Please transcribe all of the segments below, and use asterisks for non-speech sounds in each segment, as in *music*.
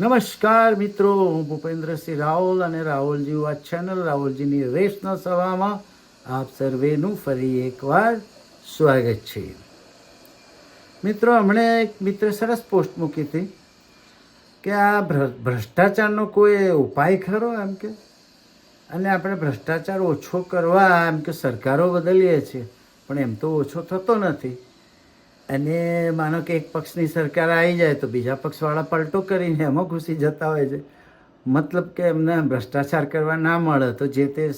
નમસ્કાર મિત્રો, હું ભૂપેન્દ્રસિંહ રાહુલ અને રાહુલજી આ ચેનલ રાહુલજીની રેસના સભામાં આપ સર્વેનું ફરી એકવાર સ્વાગત છે. મિત્રો, હમણે એક મિત્ર સરસ પોસ્ટ મૂકી હતી કે આ ભ્રષ્ટાચારનો કોઈ ઉપાય ખરો એમ કે? અને આપણે ભ્રષ્ટાચાર ઓછો કરવા એમ કે સરકારો બદલીએ છીએ, પણ એમ તો ઓછો થતો નથી. અને માનો કે એક પક્ષની સરકાર આવી જાય તો બીજા પક્ષવાળા પલટો કરીને એમાં ઘૂસી જતા હોય છે. મતલબ કે એમને ભ્રષ્ટાચાર કરવા ના મળે તો જે તે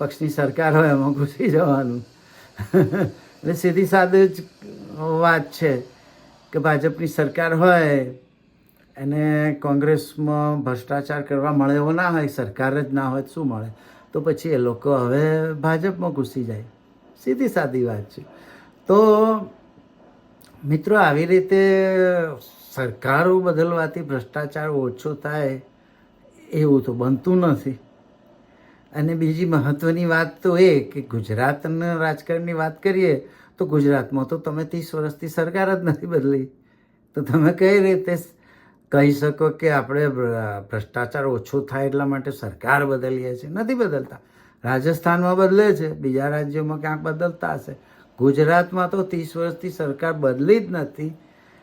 પક્ષની સરકાર હોય એમાં ઘૂસી જવાનું. *laughs* એટલે સીધી સાદી જ વાત છે કે ભાજપની સરકાર હોય એને કોંગ્રેસમાં ભ્રષ્ટાચાર કરવા મળે એવો ના હોય, સરકાર જ ના હોય શું મળે? તો પછી એ લોકો હવે ભાજપમાં ઘૂસી જાય. સીધી સાદી વાત છે. તો મિત્રો, આવી રીતે સરકારો બદલવાથી ભ્રષ્ટાચાર ઓછો થાય એવું તો બનતું નથી. અને બીજી મહત્ત્વની વાત તો એ કે ગુજરાતના રાજકારણની વાત કરીએ, તો ગુજરાતમાં તો તમે ત્રીસ વર્ષથી સરકાર જ નથી બદલી. તો તમે કઈ રીતે કહી શકો કે આપણે ભ્રષ્ટાચાર ઓછો થાય એટલા માટે સરકાર બદલીએ છીએ? નથી બદલતા. રાજસ્થાનમાં બદલે છે, બીજા રાજ્યોમાં ક્યાંક બદલતા હશે. ગુજરાતમાં તો ત્રીસ વર્ષથી સરકાર બદલી જ નથી.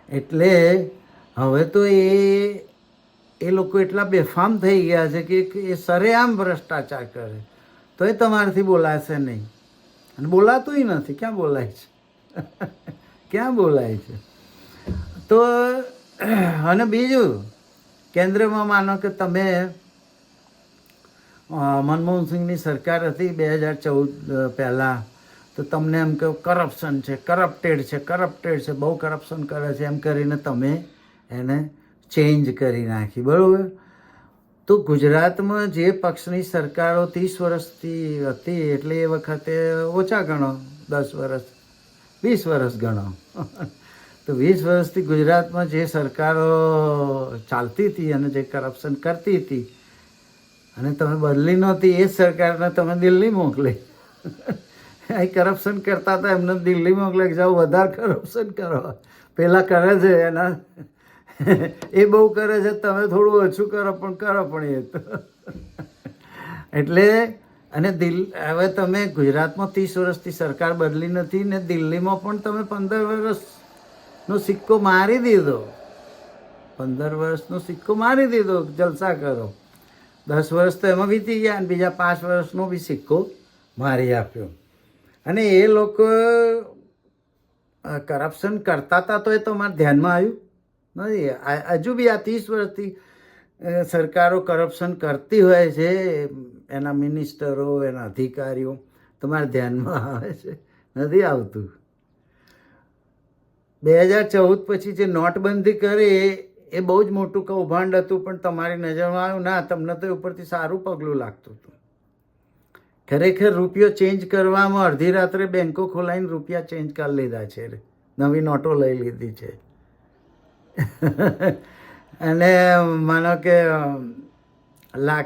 એટલે હવે તો એ એ લોકો એટલા બેફામ થઈ ગયા છે કે એ સરેઆમ ભ્રષ્ટાચાર કરે. તો એ તમારાથી બોલાશે નહીં. અને બોલાતુંય નથી. ક્યાં બોલાય છે? ક્યાં બોલાય છે? તો, અને બીજું, કેન્દ્રમાં માનો કે તમે મનમોહન સિંહની સરકાર હતી બે હજાર ચૌદ પહેલાં. તો તમને એમ કે કરપ્શન છે કરપ્ટેડ છે કરપ્ટેડ છે, બહુ કરપ્શન કરે છે, એમ કરીને તમે એને ચેન્જ કરી નાખી, બરાબર? તો ગુજરાતમાં જે પક્ષની સરકારો ત્રીસ વર્ષથી હતી, એટલે એ વખતે ઓછા ગણો, દસ વર્ષ, વીસ વર્ષ ગણો. *laughs* તો વીસ વર્ષથી ગુજરાતમાં જે સરકારો ચાલતી હતી અને જે કરપ્શન કરતી હતી, અને તમે બદલી નહોતી, એ સરકારને તમે દિલ્હી મોકલી. *laughs* અહીં કરપ્શન કરતા હતા, એમને દિલ્હી મોકલે જાઓ, વધારે કરપ્શન કરો. પહેલાં કરે છે એના. એ બહુ કરે છે, તમે થોડું ઓછું કરો, પણ કરો પણ એ તો. એટલે, અને દિલ, હવે તમે ગુજરાતમાં ત્રીસ વર્ષથી સરકાર બદલી નથી ને દિલ્હીમાં પણ તમે પંદર વર્ષનો સિક્કો મારી દીધો. પંદર વર્ષનો સિક્કો મારી દીધો, જલસા કરો. દસ વર્ષ તો એમાં વીતી ગયા અને બીજા પાંચ વર્ષનો બી સિક્કો મારી આપ્યો. અને એ લોકો કરપ્શન કરતા હતા તો એ તમારા ધ્યાનમાં આવ્યું. નથી હજુ બી આ ત્રીસ વર્ષથી સરકારો કરપ્શન કરતી હોય છે, એના મિનિસ્ટરો એના અધિકારીઓ તમારા ધ્યાનમાં આવે છે. નથી આવતું. બે હજાર ચૌદ પછી જે નોટબંધી કરી, એ- બહુ જ મોટું કૌભાંડ હતું, પણ તમારી નજરમાં આવ્યું, ના, તમને તો ઉપરથી સારું પગલું લાગતું હતું. ખરેખર રૂપિયો ચેન્જ કરવામાં અડધી રાત્રે બેંકો ખોલાઈને રૂપિયા ચેન્જ કરી લીધા છે. નવી નોટો લઈ લીધી છે. *laughs* અને માનો કે લાખ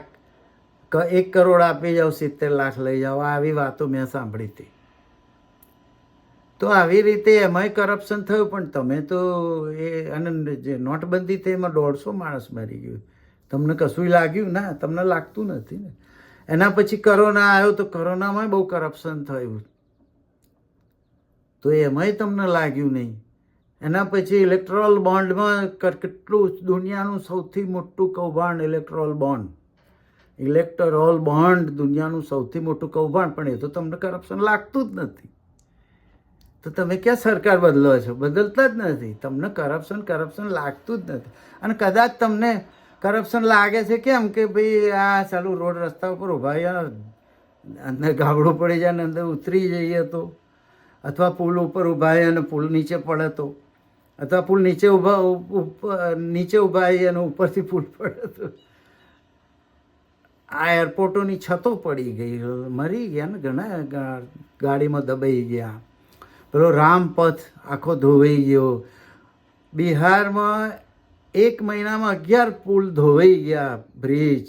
એક કરોડ આપી જાઓ સિત્તેર લાખ લઈ જાઓ આવી વાતો મેં સાંભળી હતી. તો આવી રીતે એમાંય કરપ્શન થયું, પણ તમે તો એ, અને જે નોટબંધી થઈ એમાં દોઢસો માણસ મરી ગયું. તમને કશું લાગ્યું? ના, તમને લાગતું નથી ને. એના પછી કરોના આવ્યો તો કરોનામાં બહુ કરપ્શન થયું. તો એમાંય તમને લાગ્યું નહીં. એના પછી ઇલેક્ટ્રોલ બોન્ડમાં કેટલું દુનિયાનું સૌથી મોટું કૌભાંડ ઇલેક્ટ્રોલ બોન્ડ ઇલેક્ટ્રોલ બોન્ડ દુનિયાનું સૌથી મોટું કૌભાંડ, પણ એ તો તમને કરપ્શન લાગતું જ નથી. તો તમે ક્યાં સરકાર બદલો છો? બદલતા જ નથી. તમને કરપ્શન કરપ્શન લાગતું જ નથી. અને કદાચ તમને કરપ્શન લાગે છે કેમ કે ભાઈ આ ચાલુ રોડ રસ્તા ઉપર ઊભા રહ્યા, અંદર ગાબડું પડી જાય ને અંદર ઉતરી જઈએ તો. અથવા પુલ ઉપર ઊભા અને પુલ નીચે પડે તો. અથવા પુલ નીચે ઊભા નીચે ઊભા અને ઉપરથી પુલ પડે તો. આ એરપોર્ટોની છતો પડી ગઈ, મરી ગયા ને ઘણા ગાડીમાં દબાઈ ગયા. પેલો રામપથ આખો ધોવાઈ ગયો. બિહારમાં એક મહિનામાં અગિયાર પુલ ધોવાઈ ગયા બ્રિજ.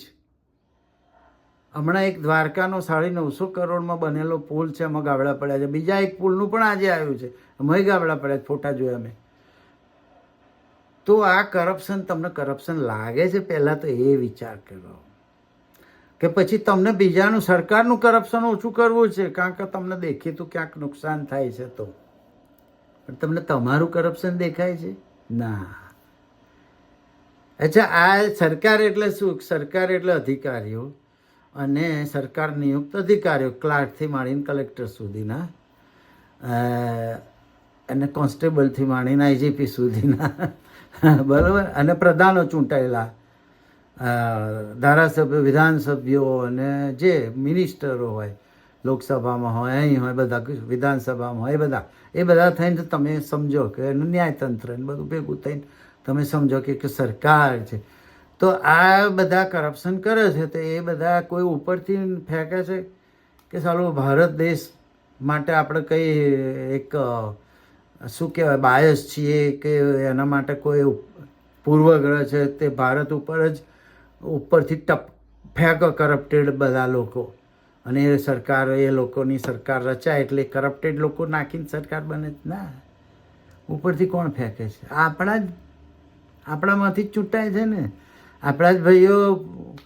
હમણાં એક દ્વારકાનો સાડી નવસો કરોડમાં બનેલો પુલ છે એમાં ગાબડા પડ્યા છે. બીજા એક પુલનું પણ આજે આવ્યું છે. એમાંય ગાબડા પડ્યા છે, ફોટા જોયા મેં. તો આ કરપ્શન તમને કરપ્શન લાગે છે? પહેલાં તો એ વિચાર કરો. કે પછી તમને બીજાનું સરકારનું કરપ્શન ઓછું કરવું છે કારણ કે તમને દેખીતું ક્યાંક નુકસાન થાય છે તો. પણ તમને તમારું કરપ્શન દેખાય છે? ના. અચ્છા આ સરકાર એટલે શું? સરકાર એટલે અધિકારીઓ અને સરકાર નિયુક્ત અધિકારીઓ, ક્લાર્કથી માંડીને કલેક્ટર સુધીના અને કોન્સ્ટેબલથી માંડીને આઈજીપી સુધીના, બરાબર? અને પ્રધાનો ચૂંટાયેલા ધારાસભ્ય, વિધાનસભ્યો અને જે મિનિસ્ટરો હોય, લોકસભામાં હોય, અહીં હોય બધા, વિધાનસભામાં હોય, એ બધા એ બધા થઈને તમે સમજો કે એનું ન્યાયતંત્ર ને બધું ભેગું થઈને તમે સમજો કે કે સરકાર છે. તો આ બધા કરપ્શન કરે છે, તો એ બધા કોઈ ઉપરથી ફેંકે છે? કે સાલું ભારત દેશ માટે આપણે કંઈ એક શું કહેવાય બાયસ છીએ કે એના માટે કોઈ પૂર્વગ્રહ છે, તે ભારત ઉપર જ ઉપરથી ટપ, ફેંકો કરપ્ટેડ બધા લોકો. અને એ સરકાર, એ લોકોની સરકાર રચાય એટલે કરપ્ટેડ લોકો નાખીને સરકાર બને ના. ઉપરથી કોણ ફેંકે છે? આપણા જ આપણામાંથી જ ચૂંટાય છે ને? આપણા જ ભાઈઓ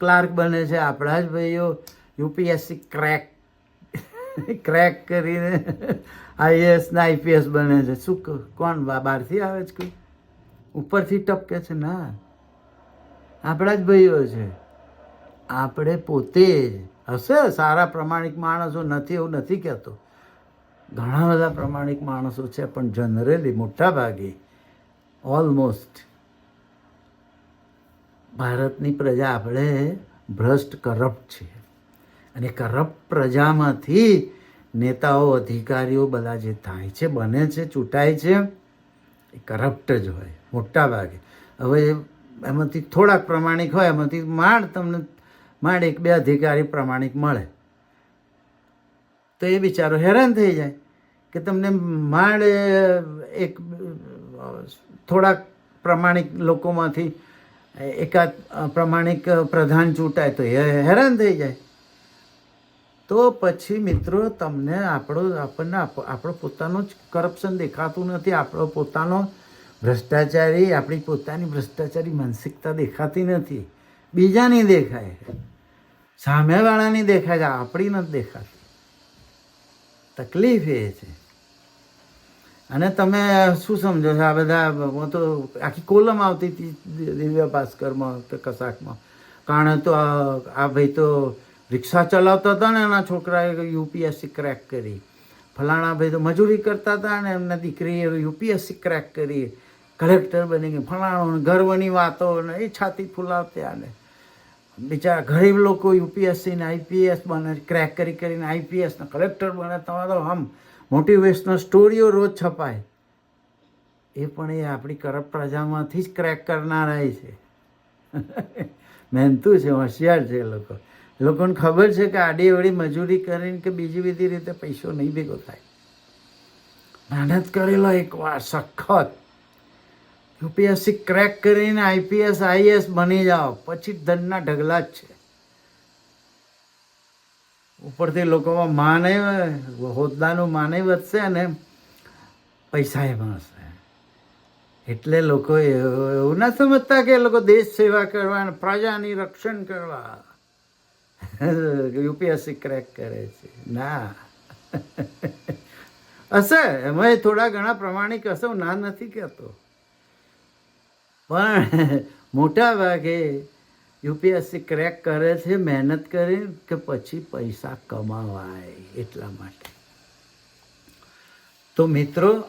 ક્લાર્ક બને છે, આપણા જ ભાઈઓ યુપીએસસી ક્રેક ક્રેક કરીને આઈએએસ ને આઈપીએસ બને છે. શું કોણ બહારથી આવે છે કોઈ? ઉપરથી ટપકે છે? ના. આપણા જ ભાઈઓ છે. આપણે પોતે જ હશે, સારા પ્રમાણિક માણસો નથી એવું નથી કહેતો. ઘણા બધા પ્રમાણિક માણસો છે, પણ જનરલી મોટાભાગે, ઓલમોસ્ટ ભારતની પ્રજા આપણે ભ્રષ્ટ કરપ્ટ છે. અને કરપ્ટ પ્રજામાંથી નેતાઓ, અધિકારીઓ બધા જે થાય છે, બને છે, ચૂંટાય છે, એ કરપ્ટ જ હોય, મોટા ભાગે. હવે એમાંથી થોડાક પ્રમાણિક હોય, એમાંથી માંડ તમને, માંડ એક બે અધિકારી પ્રમાણિક મળે. તો એ બિચારો હેરાન થઈ જાય કે તમને માંડ એક થોડાક પ્રમાણિક લોકોમાંથી એકાદ પ્રમાણિક પ્રધાન ચૂંટાય તો એ હેરાન થઈ જાય. તો પછી મિત્રો તમને આપણો, આપણને આપણો પોતાનો જ કરપ્શન દેખાતું નથી. આપણો પોતાનો ભ્રષ્ટાચારી, આપણી પોતાની ભ્રષ્ટાચારી માનસિકતા દેખાતી નથી. બીજાની દેખાય સામેવાળાની દેખાય છે. આપણી નથી દેખાતી. તકલીફ એ છે. અને તમે શું સમજો છો આ બધા, હું તો આખી કોલમ આવતી હતી દિવ્ય ભાસ્કરમાં કે કશાકમાં. કારણ તો આ ભાઈ તો રિક્ષા ચલાવતા હતા ને એના છોકરાએ યુપીએસસી ક્રેક કરી. ફલાણા ભાઈ તો મજૂરી કરતા હતા ને એમના દીકરીએ યુપીએસસી ક્રેક કરી. કલેક્ટર બની ગઈ. ફલાણો ગર્વની વાતો ને એ છાતી ફૂલાવતી આને બિચારા ગરીબ લોકો યુપીએસસી ને આઈપીએસ બને, ક્રેક કરી કરીને આઈપીએસ ને કલેક્ટર બને. તમારો આમ મોટિવેશનલ સ્ટોરીઓ રોજ છપાય. એ પણ એ આપણી કરપ પ્રજામાંથી જ ક્રેક કરનારા છે. મહેનતું છે, હોશિયાર છે એ લોકો. લોકોને ખબર છે કે આડી અવડી મજૂરી કરીને કે બીજી બીજી રીતે પૈસો નહીં ભેગો થાય. મહેનત કરેલો એકવાર સખત. યુપીએસસી ક્રેક કરીને આઈપીએસ, આઈએસ બની જાઓ, પછી ધનના ઢગલા જ છે. ઉપરથી લોકોમાં માને, હોદ્દાનું માને વધશે અને પૈસાએ મળશે એટલે લોકો એવું ના સમજતા કે એ લોકો દેશ સેવા કરવા અને પ્રજાની રક્ષણ કરવા. યુપીએસસી ક્રેક કરે છે. ના. હશે. એમાં થોડા ઘણા પ્રમાણિક હશે, હું ના નથી કહેતો. પણ મોટા ભાગે યુપીએસસી ક્રેક કરે છે, મહેનત કરે કે પછી પૈસા કમાવાય એટલા માટે. તો મિત્રો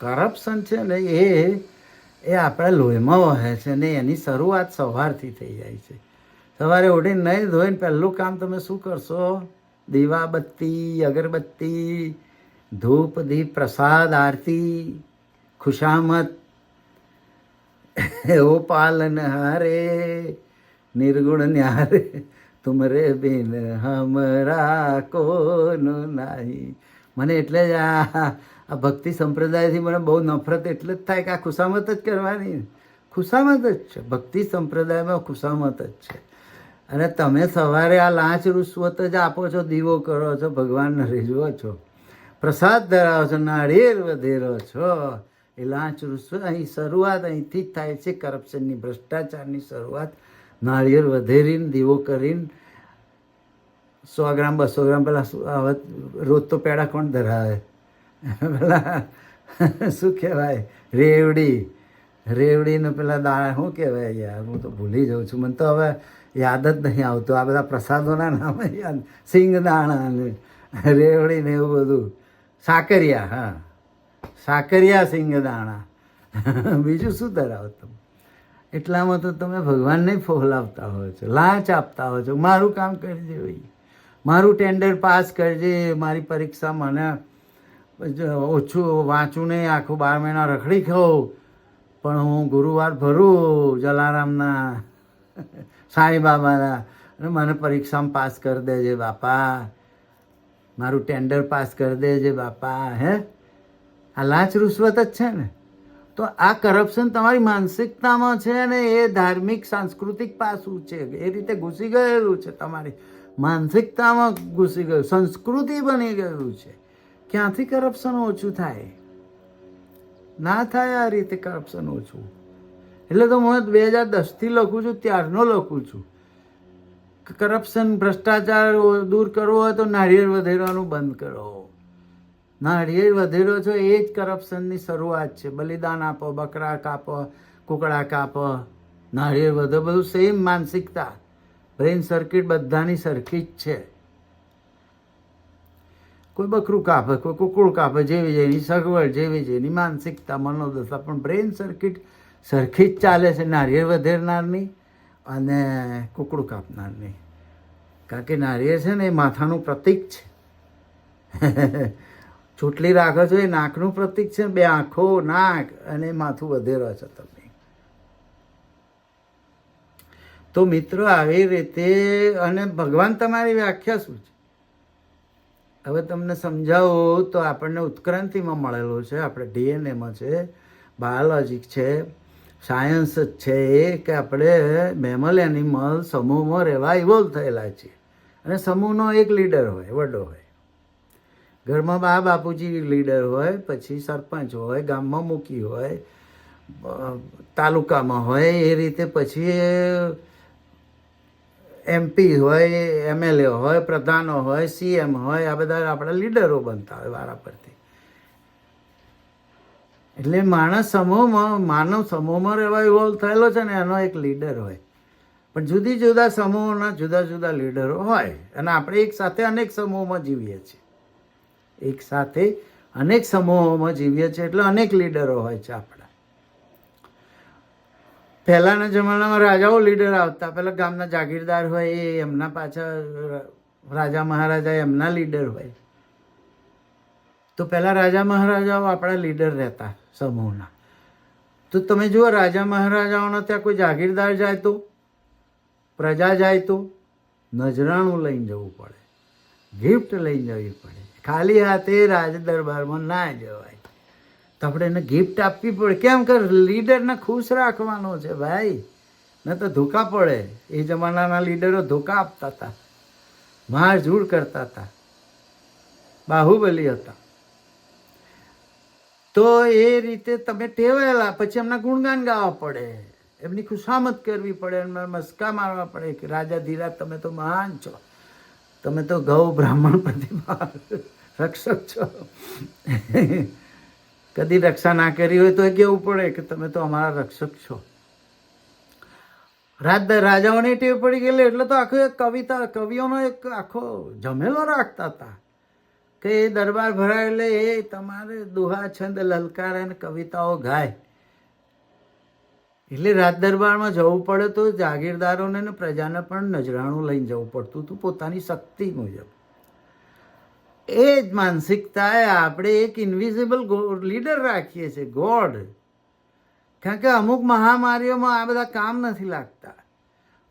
કરપ્શન છે ને એ એ આપણા લોહીમાં વહે છે ને એની શરૂઆત સવારથી થઈ જાય છે. સવારે ઉઠીને નહીં ધોઈને પહેલું કામ તમે શું કરશો? દીવાબત્તી, અગરબત્તી, ધૂપ, દીપ, પ્રસાદ, આરતી, ખુશામત *laughs* ઓ પાલન હારે નિર્ગુણ ન્યારે તુમરે બિન હમરા કોનો નાહી મને એટલે જ આ આ ભક્તિ સંપ્રદાયથી મને બહુ નફરત એટલે જ થાય કે આ ખુશામત જ કરવાની ખુશામત જ છે ભક્તિ સંપ્રદાયમાં ખુશામત જ છે અને તમે સવારે આ લાંચ રૂશ્વત જ આપો છો દીવો કરો છો ભગવાનને રીઝવો છો પ્રસાદ ધરાવો છો નાળિયેર વધેરો છો એ લાંચ રૂશ્વત અહીં શરૂઆત અહીંથી જ થાય છે કરપ્શનની ભ્રષ્ટાચારની શરૂઆત નાળિયેર વધેરીને, દીવો કરીને, સો ગ્રામ, બસો ગ્રામ પહેલાં હવે રોજ તો પેડા કોણ ધરાવે? પેલા *laughs* શું કહેવાય? રેવડી. રેવડીને પેલા દાણા શું કહેવાય યાર? હું તો ભૂલી જાઉં છું. મને તો હવે યાદ જ નહીં આવતું. આ બધા પ્રસાદોના નામે યાદ. સિંગ દાણા રેવડી ને એવું બધું. સાકરિયા, હા. સાકરિયા સિંગ દાણા. *laughs* બીજું શું ધરાવો એટલામાં તો તમે ભગવાનને ફોહલાવતા હોય છો, લાંચ આપતા હોય છો, મારું કામ કરજે ભાઈ. મારું ટેન્ડર પાસ કરજે, મારી પરીક્ષા મને ઓછું વાંચું નહીં, આખું બાર મહિના રખડી ખાઉં, પણ હું ગુરુવાર ભરું જલારામના સાંઈ બાબાના અને મને પરીક્ષામાં પાસ કરી દેજે બાપા. મારું ટેન્ડર પાસ કરી દેજે બાપા, હે? આ લાંચ રૂશ્વત જ છે ને? તો આ કરપ્શન તમારી માનસિકતામાં છે ને એ ધાર્મિક, સાંસ્કૃતિક પાસું છે. એ રીતે ઘૂસી ગયેલું છે તમારી માનસિકતામાં ઘૂસી ગયું. સંસ્કૃતિ બની ગયું છે. ક્યાંથી કરપ્શન ઓછું થાય? ના થાય આ રીતે કરપ્શન ઓછું. એટલે તો હું બે હજાર દસથી લખું છું, ત્યારનો લખું છું. કરપ્શન ભ્રષ્ટાચાર દૂર કરવો હોય તો નાળિયેર વધેરવાનું બંધ કરો. નાળિયેર વધેરો છો, એ જ કરપ્શનની શરૂઆત છે. બલિદાન આપો, બકરા કાપો, કુકડા કાપો. નાળિયેર વધે, બધું સેમ માનસિકતા. બ્રેન સર્કિટ બધાની સરખી જ છે. કોઈ બકરું કાપે, કોઈ કુકડું કાપે, જેવી જેની સગવડ, જેવી જેની માનસિકતા, મનોદશા, પણ બ્રેન સર્કિટ સરખી જ ચાલે છે. નાળિયેર વધેરનારની અને કુકડું કાપનારની. કારણ કે નાળિયેર છે ને, એ માથાનું પ્રતીક છે. *laughs* ચોટલી રાખો છો એ નાકનું પ્રતીક છે, બે આંખો, નાક, અને માથું વધેરો છે તમે તો મિત્રો, આવી રીતે, અને ભગવાન તમારી વ્યાખ્યા શું છે? હવે તમને સમજાવો તો આપણને ઉત્ક્રાંતિમાં મળેલું છે, આપણે ડીએનએમાં છે બાયોલોજી છે, સાયન્સ જ છે એ કે આપણે મેમલ એનિમલ સમૂહમાં રહેવા ઇવોલ્વ થયેલા છીએ. અને સમૂહનો એક લીડર હોય, વડો હોય. ઘરમાં બા બાપુજી લીડર હોય, પછી સરપંચ હોય, ગામમાં મૂકી હોય તાલુકામાં હોય, એ રીતે પછી એમપી હોય, એમએલએ હોય, પ્રધાનો હોય, સીએમ હોય, આ બધા આપણા લીડરો બનતા હોય વારા પરથી. એટલે માણસ સમૂહમાં, માનવ સમૂહમાં રહેવા ઇવોલ્વ થયેલો છે ને, એનો એક લીડર હોય. પણ જુદી જુદા સમૂહોના જુદા જુદા લીડરો હોય, અને આપણે એક સાથે અનેક સમૂહમાં જીવીએ છીએ. એક સાથે અનેક સમૂહોમાં જીવીએ છીએ એટલે અનેક લીડરો હોય છે આપણા. પહેલાંના જમાનામાં રાજાઓ લીડર આવતા. પહેલાં ગામના જાગીરદાર હોય એ, એમના પાછળ રાજા મહારાજા એમના લીડર હોય. તો પહેલાં રાજા મહારાજાઓ આપણા લીડર રહેતા સમૂહના. તો તમે જુઓ, રાજા મહારાજાઓનો ત્યાં કોઈ જાગીરદાર જાય તો? પ્રજા જાય તો? નજરાણું લઈને જવું પડે. ગિફ્ટ લઈને જવી પડે. ખાલી હાથે રાજ દરબારમાં ના જવાય. તો આપણે એને ગિફ્ટ આપવી પડે. કેમ કે લીડરને ખુશ રાખવાનો છે ભાઈ. ન તો ધોકા પડે. એ જમાનાના લીડરો ધોકા આપતા હતા. મારઝૂડ કરતા હતા. બાહુબલી હતા. તો એ રીતે તમે ટેવાયેલા. પછી એમના ગુણગાન ગાવા પડે. એમની ખુશામત કરવી પડે. એમના મસ્કા મારવા પડે કે, રાજા ધીરા તમે તો મહાન છો. તમે તો ગૌ બ્રાહ્મણ પ્રતિભા રક્ષક છો. કદી રક્ષા ના કરી હોય તો એ કહેવું પડે કે તમે તો અમારા રક્ષક છો. રાજ રાજાઓની ટેવ પડી ગયેલી એટલે તો આખો એક કવિતા, કવિઓનો એક આખો જમેલો રાખતા હતા કે એ દરબાર ભરાય એટલે એ તમારે દુહા છંદ લલકાર અને કવિતાઓ ગાય. એટલે રાજ દરબારમાં જવું પડે તો જાગીરદારોને ને પ્રજાને પણ નજરાણું લઈને જવું પડતું હતું પોતાની શક્તિ મુજબ. એ જ માનસિકતાએ આપણે એક ઇન્વિઝિબલ લીડર રાખીએ છીએ ગોડ કારણ કે અમુક મહામારીઓમાં આ બધા કામ નથી લાગતા.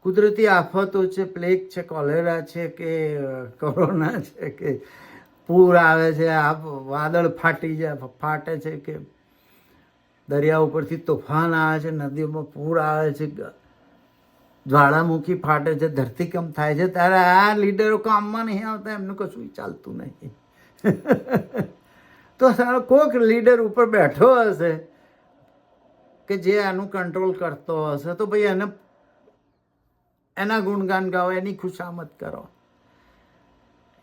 કુદરતી આફતો છે પ્લેગ છે કોલેરા છે કે કોરોના છે કે, પૂર આવે છે આ વાદળ ફાટી જાય, ફાટે છે કે દરિયા ઉપરથી તોફાન આવે છે, નદીઓમાં પૂર આવે છે જ્વાળામુખી ફાટે છે, ધરતીકંપ થાય છે. ત્યારે આ લીડરો કામમાં નહીં આવતા, એમનું કશું ચાલતું નહીં. તો સારો કોઈક લીડર ઉપર બેઠો હશે કે જે આનું કંટ્રોલ કરતો હશે, તો ભાઈ એને એના ગુણગાન ગાઓ, એની ખુશામત કરો.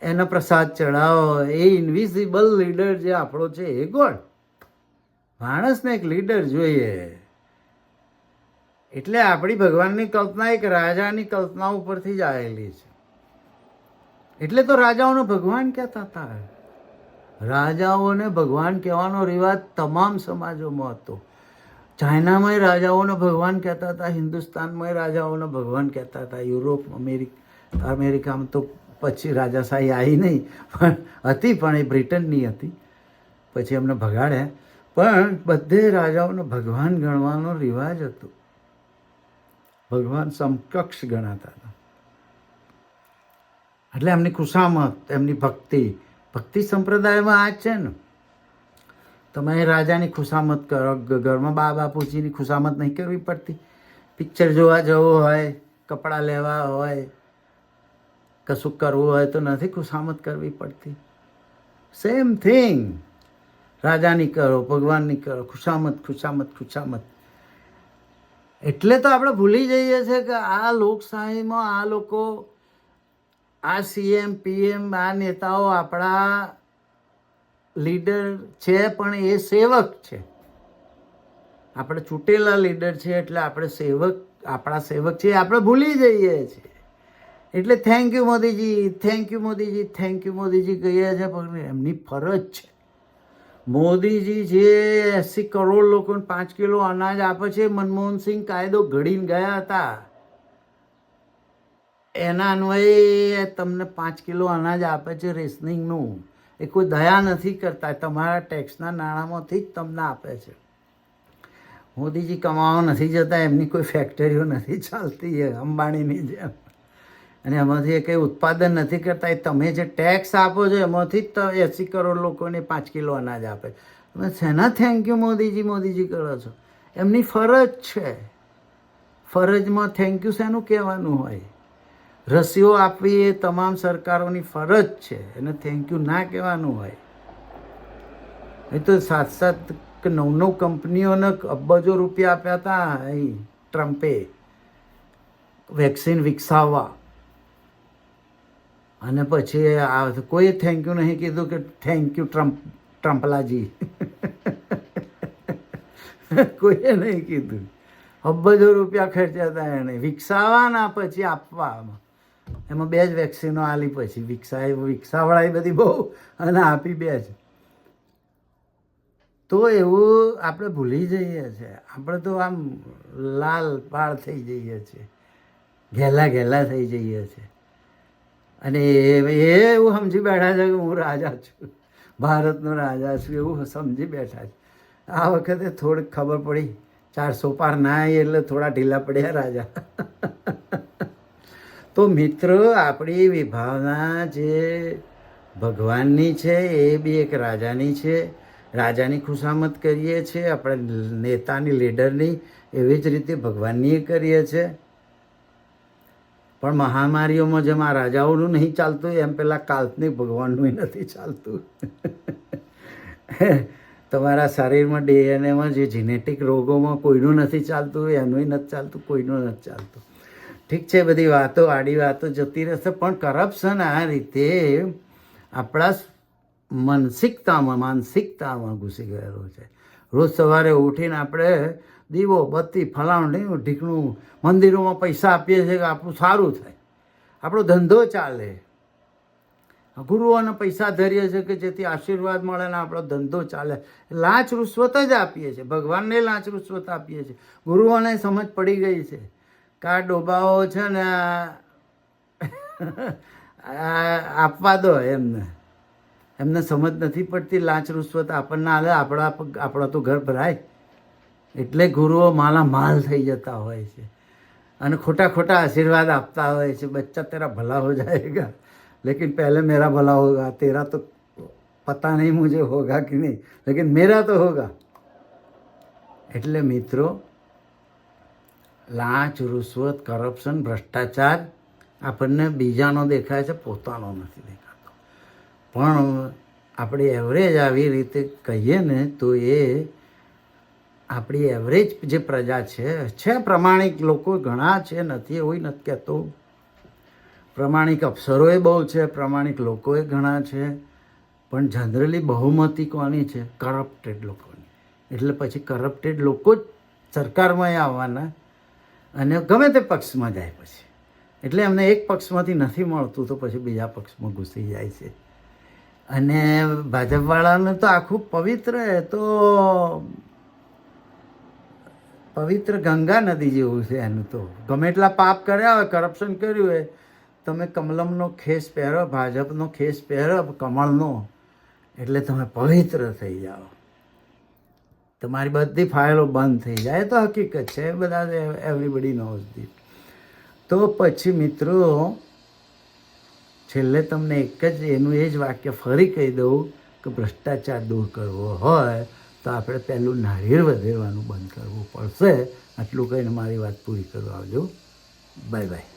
એનો પ્રસાદ ચડાવો એ ઇન્વિઝિબલ લીડર જે આપણો છે, એ કોણ? માણસને એક લીડર જોઈએ. એટલે આપણી ભગવાનની કલ્પના એક રાજાની કલ્પના ઉપરથી જ આવેલી છે. એટલે તો રાજાઓને ભગવાન કહેતા હતા. રાજાઓને ભગવાન કહેવાનો રિવાજ તમામ સમાજોમાં હતો. ચાઇનામાં રાજાઓને ભગવાન કહેતા હતા હિન્દુસ્તાનમાં રાજાઓને ભગવાન કહેતા હતા, યુરોપ, અમેરિકા, અમેરિકામાં તો પછી રાજાશાહી આવી નહીં, પણ હતી પણ એ બ્રિટનની હતી. પછી એમને ભગાડ્યા. પણ બધે રાજાઓને ભગવાન ગણવાનો રિવાજ હતો. ભગવાન સમકક્ષ ગણાતા હતા. એટલે એમની ખુશામત એમની ભક્તિ ભક્તિ સંપ્રદાયમાં આ છે ને. તમે રાજાની ખુશામત કરો ઘરમાં બા બાપુજીની ખુશામત નહીં કરવી પડતી. પિક્ચર જોવા જવું હોય, કપડાં લેવા હોય કશું કરવું હોય તો નથી ખુશામત કરવી પડતી. સેમ થિંગ રાજાની કરો ભગવાનની કરો, ખુશામત ખુશામત ખુશામત. એટલે તો આપણે ભૂલી જઈએ છીએ કે આ લોકશાહીમાં આ લોકો, આ સીએમ પીએમ આ નેતાઓ આપણા લીડર છે, પણ એ સેવક છે. આપણે ચૂંટેલા લીડર છે એટલે આપણે સેવક, આપણા સેવક છે આપણે ભૂલી જઈએ છીએ. એટલે thank you Modiji thank you Modiji thank you Modiji કહીએ છે, પણ એમની ફરજ છે. મોદીજી જે એસી કરોડ લોકોને પાંચ કિલો અનાજ આપે છે, મનમોહનસિંહ કાયદો ઘડીને ગયા હતા. એના અન્વયે તમને પાંચ કિલો અનાજ આપે છે રેશનિંગનું. એ કોઈ દયા નથી કરતા, તમારા ટેક્સના નાણાંમાંથી જ તમને આપે છે. મોદીજી કમાવા નથી જતા, એમની કોઈ ફેક્ટરીઓ નથી ચાલતી અંબાણીની જેમ. અને એમાંથી એ કંઈ ઉત્પાદન નથી કરતા. એ તમે જે ટેક્સ આપો છો, એમાંથી જ તો એંસી કરોડ લોકોને પાંચ કિલો અનાજ આપે. તમે શેના થેન્ક યુ મોદીજી મોદીજી કરો છો? એમની ફરજ છે. ફરજમાં થેન્ક યુ શેનું કહેવાનું હોય? રસીઓ આપવી એ તમામ સરકારોની ફરજ છે. એને થેન્ક યુ ના કહેવાનું હોય. એ તો સાત સાત કે નવ નવ કંપનીઓને અબજો રૂપિયા આપ્યા હતા અહીં ટ્રમ્પે. વેક્સિન વિકસાવવા. અને પછી આ કોઈ થેન્ક યુ નહીં કીધું કે થેન્ક યુ ટ્રમ્પ ટ્રમ્પલાજી કોઈએ નહીં કીધું. અબજો રૂપિયા ખર્ચ્યા હતા એણે વિકસાવવાના પછી આપવામાં. એમાં બે જ વેક્સિનો આલી પછી. વિકસાય વિકસાવડાવી બધી બહુ અને આપી બે જ. તો એવું આપણે ભૂલી જઈએ છીએ. આપણે તો આમ લાલ પાળ થઈ જઈએ છીએ. ઘેલા ઘેલા થઈ જઈએ છીએ. અને એવું સમજી બેઠા છે કે હું રાજા છું. ભારતનો રાજા છું, એવું સમજી બેઠા છે. આ વખતે થોડીક ખબર પડી. ચારસો પાર ના આવી એટલે થોડા ઢીલા પડ્યા રાજા. તો મિત્રો, આપણી વિભાવના જે ભગવાનની છે, એ બી એક રાજાની છે. રાજાની ખુશામત કરીએ છીએ, આપણે નેતાની, લીડરની એવી જ રીતે ભગવાનની કરીએ છીએ. પણ મહામારીઓમાં જેમ રાજાઓનું નહીં ચાલતું, એમ પેલા કાલ્પનિક ભગવાનનું નથી ચાલતું. *laughs* તમારા શરીરમાં ડીએનએમાં જે જીનેટિક રોગોમાં કોઈનું નથી ચાલતું, એનું નથી ચાલતું, કોઈનું નથી ચાલતું. ઠીક છે, બધી વાતો આડી વાતો જતી રહેશે, પણ કરપ્શન આ રીતે આપણા માનસિકતામાં માનસિકતામાં ઘૂસી ગયેલો છે. રોજ સવારે ઉઠીને આપણે દીવો, બત્તી, ફલાણું ઢીકણું મંદિરોમાં પૈસા આપીએ છીએ કે આપણું સારું થાય. આપણો ધંધો ચાલે. ગુરુઓને પૈસા ધરીએ છીએ કે જેથી આશીર્વાદ મળે ને આપણો ધંધો ચાલે. લાંચ રૂશ્વત જ આપીએ છીએ. ભગવાનને લાંચ રૂશ્વત આપીએ છીએ. ગુરુઓને સમજ પડી ગઈ છે કે ડોબાઓ છે ને આપવા દો એમને. એમને સમજ નથી પડતી લાંચ રૂશ્વત આપણને હાલે આપણા આપણા તો ઘર ભરાય. એટલે ગુરુઓ માલામાલ થઈ જતા હોય છે. અને ખોટા ખોટા આશીર્વાદ આપતા હોય છે. બચ્ચા તેરા ભલા હો જાયેગા. લેકિન પહેલે મેરા ભલા હોગા. તેરા તો પતા નહીં મુજબ હોગા કે નહીં. લેકિન મેરા તો હોગા. એટલે મિત્રો, લાંચ, રુશ્વત, કરપ્શન, ભ્રષ્ટાચાર આપણને બીજાનો દેખાય છે, પોતાનો નથી દેખાતો. પણ આપણે એવરેજ આવી રીતે કહીએ ને તો એ આપણી એવરેજ જે પ્રજા છે છે પ્રમાણિક લોકો ઘણા છે, નથી, એવું નથી કહેતો. પ્રમાણિક અફસરોએ બહુ છે, પ્રમાણિક લોકોએ ઘણા છે, પણ જનરલી બહુમતી કોની છે? કરપ્ટેડ લોકોની. એટલે પછી કરપ્ટેડ લોકો જ સરકારમાં આવવાના અને ગમે તે પક્ષમાં જાય પછી. એટલે એમને એક પક્ષમાંથી નથી મળતું તો પછી બીજા પક્ષમાં ઘૂસી જાય છે. અને ભાજપવાળાને તો આખું પવિત્ર એ તો પવિત્ર ગંગા નદી જેવું છે એનું તો. ગમે એટલા પાપ કર્યા હોય કરપ્શન કર્યું હોય, તમે કમલમનો ખેસ પહેરો, ભાજપનો ખેસ પહેરો, કમળનો, એટલે તમે પવિત્ર થઈ જાઓ. તમારી બધી ફાઇલો બંધ થઈ જાય. તો હકીકત છે. બધા એવરીબડી નોઝ દીટ તો પછી મિત્રો, છેલ્લે તમને એક જ એનું એ જ વાક્ય ફરી કહી દઉં કે ભ્રષ્ટાચાર દૂર કરવો હોય તો આપણે પહેલું નાળિયેર વધેરવાનું બંધ કરવું પડશે. આટલું કહીને મારી વાત પૂરી કરવા આવજો. Bye bye.